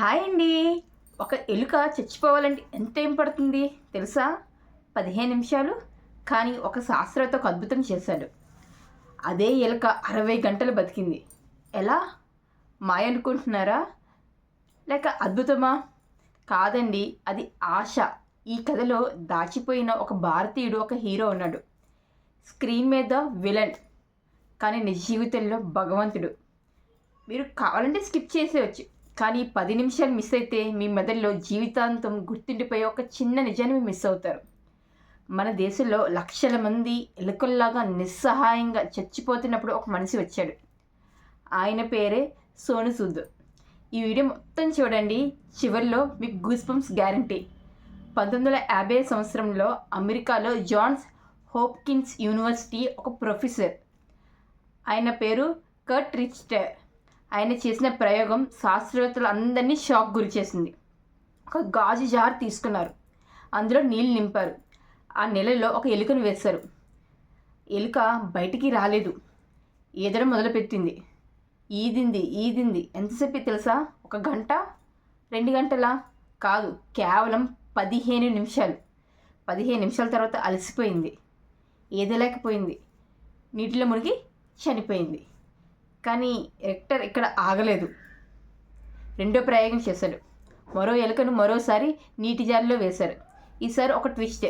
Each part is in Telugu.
హాయ్ అండి. ఒక ఎలుక చచ్చిపోవాలంటే ఎంత టైం పడుతుంది తెలుసా? పదిహేను నిమిషాలు. కానీ ఒక శాస్త్రవేత్త ఒక అద్భుతం చేశాడు. అదే ఎలుక అరవై గంటలు బతికింది. ఎలా? మాయ అనుకుంటున్నారా? లేక అద్భుతమా? కాదండి అది ఆశ. ఈ కథలో దాచిపోయిన ఒక భారతీయుడు ఒక హీరో ఉన్నాడు. స్క్రీన్ మీద విలన్. కానీ నిజ జీవితంలో భగవంతుడు. మీరు కావాలంటే స్కిప్ చేసేవచ్చు కానీ పది నిమిషాలు మిస్ అయితే మీ మెదడులో జీవితాంతం గుర్తుండిపోయే ఒక చిన్న నిజాన్ని మిస్ అవుతారు. మన దేశంలో లక్షల మంది ఎలుకల్లాగా నిస్సహాయంగా చచ్చిపోతున్నప్పుడు ఒక మనిషి వచ్చాడు. ఆయన పేరే సోను సూద్. ఈ వీడియో మొత్తం చూడండి చివరిలో మీకు గూస్ పంప్స్ గ్యారంటీ పంతొమ్మిది వందల యాభై సంవత్సరంలో అమెరికాలో జాన్స్ హోప్కిన్స్ యూనివర్సిటీ ఒక ప్రొఫెసర్. ఆయన పేరు కర్ట్ రిచ్టర్. ఆయన చేసిన ప్రయోగం శాస్త్రవేత్తలు అందరినీ షాక్ గురి చేసింది. ఒక గాజు జార్ తీసుకున్నారు. అందులో నీళ్ళు నింపారు. ఆ నెలలో ఒక ఎలుకను వేశారు. ఎలుక బయటికి రాలేదు. ఈదడం మొదలుపెట్టింది. ఈదింది ఈదింది. ఎంతసేపు తెలుసా? ఒక గంట? రెండు గంటలా? కాదు కేవలం పదిహేను నిమిషాలు. పదిహేను నిమిషాల తర్వాత అలసిపోయింది. ఈదలేకపోయింది నీటిలో మునిగి చనిపోయింది. కానీ రెక్టర్ ఇక్కడ ఆగలేదు. రెండో ప్రయోగం చేశాడు. మరో ఎలుకను మరోసారి నీటి జారిలో వేశారు. ఈసారి ఒక ట్విస్ట్.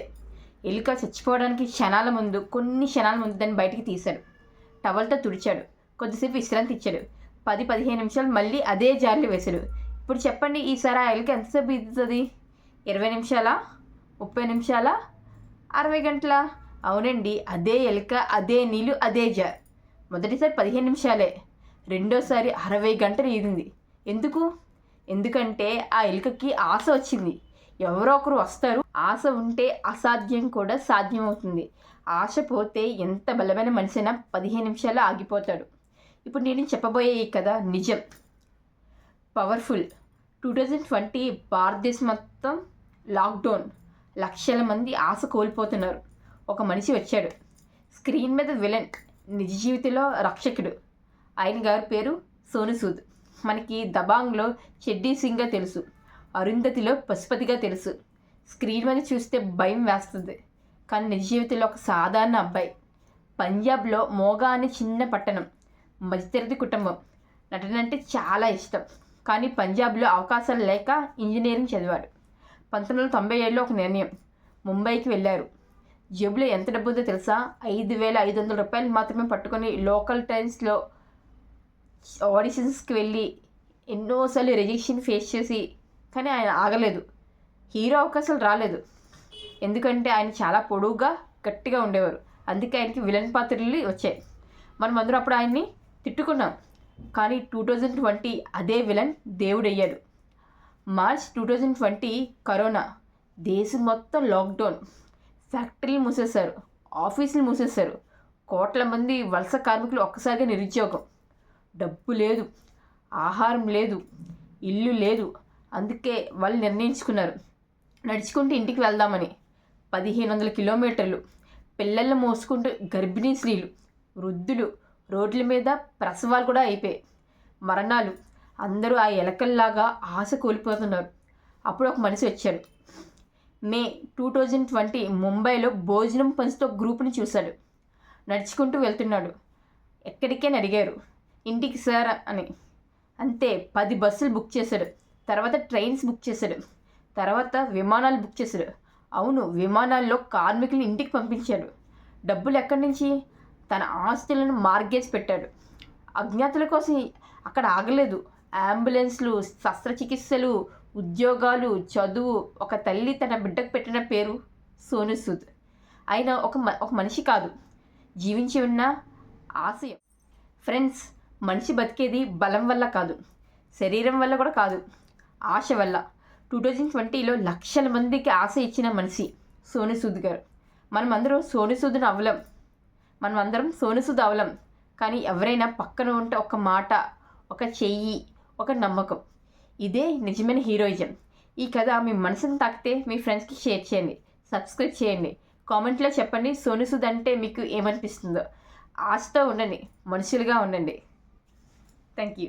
ఎలుక చచ్చిపోవడానికి క్షణాల ముందు కొన్ని క్షణాల ముందు దాన్ని బయటికి తీశాడు. టవల్తో తుడిచాడు. కొద్దిసేపు విశ్రాంతి ఇచ్చాడు. పది పదిహేను నిమిషాలు మళ్ళీ అదే జారిలో వేశాడు. ఇప్పుడు చెప్పండి ఈసారి ఆ ఎలుక ఎంతసేపు ఇద్దుతుంది ఇరవై నిమిషాలా? ముప్పై నిమిషాలా? అరవై గంటల? అవునండి అదే ఎలుక అదే నీళ్ళు అదే జార్ మొదటిసారి పదిహేను నిమిషాలే. రెండోసారి అరవై గంటలు ఈదింది. ఎందుకు? ఎందుకంటే ఆ ఎలుకకి ఆశ వచ్చింది. ఎవరో ఒకరు వస్తారు. ఆశ ఉంటే అసాధ్యం కూడా సాధ్యం అవుతుంది ఆశ పోతే ఎంత బలమైన మనిషైనా పదిహేను నిమిషాలు ఆగిపోతాడు. ఇప్పుడు నేను చెప్పబోయే ఈ కథ నిజం. పవర్ఫుల్. టూ థౌజండ్ ట్వంటీ భారతదేశం మొత్తం లాక్డౌన్. లక్షల మంది ఆశ కోల్పోతున్నారు. ఒక మనిషి వచ్చాడు. స్క్రీన్ మీద విలన్. నిజ జీవితంలో రక్షకుడు. ఆయన గారి పేరు సోను సూద్ మనకి దబాంగ్లో షెడ్డీ సింగ్గా తెలుసు. అరుంధతిలో పశుపతిగా తెలుసు. స్క్రీన్ మీద చూస్తే భయం వేస్తుంది. కానీ నిజ జీవితంలో ఒక సాధారణ అబ్బాయి. పంజాబ్లో మోగా అనే చిన్న పట్టణం. మధ్యతరగతి కుటుంబం. నటన అంటే చాలా ఇష్టం. కానీ పంజాబ్లో అవకాశాలు లేక ఇంజనీరింగ్ చదివాడు. పంతొమ్మిది వందల తొంభై ఏడులో ఒక నిర్ణయం. ముంబైకి వెళ్ళారు. జేబులో ఎంత డబ్బు ఉందో తెలుసా? ఐదు వేల ఐదు వందల రూపాయలు మాత్రమే పట్టుకొని లోకల్ టైమ్స్లో ఆడిషన్స్కి వెళ్ళి ఎన్నోసార్లు రిజెక్షన్ ఫేస్ చేసి కానీ ఆయన ఆగలేదు. హీరో అవకాశాలు రాలేదు. ఎందుకంటే ఆయన చాలా పొడువుగా గట్టిగా ఉండేవారు. అందుకే ఆయనకి విలన్ పాత్రలు వచ్చాయి. మనం అందరూ అప్పుడు ఆయన్ని తిట్టుకున్నాం. కానీ టూ థౌజండ్ ట్వంటీ అదే villain దేవుడయ్యాడు. March two thousand twenty corona. దేశం మొత్తం లాక్డౌన్. ఫ్యాక్టరీలు మూసేశారు ఆఫీసులు మూసేశారు. కోట్ల మంది వలస కార్మికులు ఒక్కసారిగా నిరుద్యోగం. డబ్బు లేదు ఆహారం లేదు ఇల్లు లేదు. అందుకే వాళ్ళు నిర్ణయించుకున్నారు. నడుచుకుంటూ ఇంటికి వెళ్దామని. పదిహేను వందల కిలోమీటర్లు. పిల్లల్ని మోసుకుంటూ గర్భిణీ స్త్రీలు వృద్ధులు రోడ్ల మీద ప్రసవాలు కూడా అయిపోయాయి. మరణాలు. అందరూ ఆ ఎలకల్లాగా ఆశ కోల్పోతున్నారు. అప్పుడు ఒక మనిషి వచ్చాడు. మే టూ థౌజండ్ ట్వంటీ ముంబైలో భోజనం పంచుతో గ్రూప్ని చూశాడు. నడుచుకుంటూ వెళ్తున్నాడు. ఎక్కడికే అడిగారు. ఇంటికి సార్ అని. అంతే పది బస్సులు బుక్ చేశాడు. తర్వాత ట్రైన్స్ బుక్ చేశాడు. తర్వాత విమానాలు బుక్ చేశాడు. అవును విమానాల్లో కార్మికులు ఇంటికి పంపించాడు. డబ్బులు ఎక్కడి నుంచి? తన ఆస్తులను మార్గేజ్ పెట్టాడు. అజ్ఞాతుల కోసం అక్కడ ఆగలేదు. అంబులెన్స్లు శస్త్రచికిత్సలు ఉద్యోగాలు చదువు ఒక తల్లి తన బిడ్డకు పెట్టిన పేరు సోను సూద్. ఆయన ఒక ఒక మనిషి కాదు. జీవించి ఉన్న ఆశయం. ఫ్రెండ్స్ మనిషి బతికేది బలం వల్ల కాదు. శరీరం వల్ల కూడా కాదు. ఆశ వల్ల. టూ థౌజండ్ ట్వంటీలో లక్షల మందికి ఆశ ఇచ్చిన మనిషి సోను సూద్ గారు. మనం అందరం సోను సూద్ను అవలం మనం అందరం సోను సూద్ అవలం కానీ ఎవరైనా పక్కన ఉంటే ఒక మాట ఒక చెయ్యి ఒక నమ్మకం. ఇదే నిజమైన హీరోయిజం. ఈ కథ మీ మనసును తాకితే మీ ఫ్రెండ్స్కి షేర్ చేయండి. సబ్స్క్రైబ్ చేయండి. కామెంట్లో చెప్పండి సోను సూద్ అంటే మీకు ఏమనిపిస్తుందో. ఆశతో ఉండండి. మనుషులుగా ఉండండి. Thank you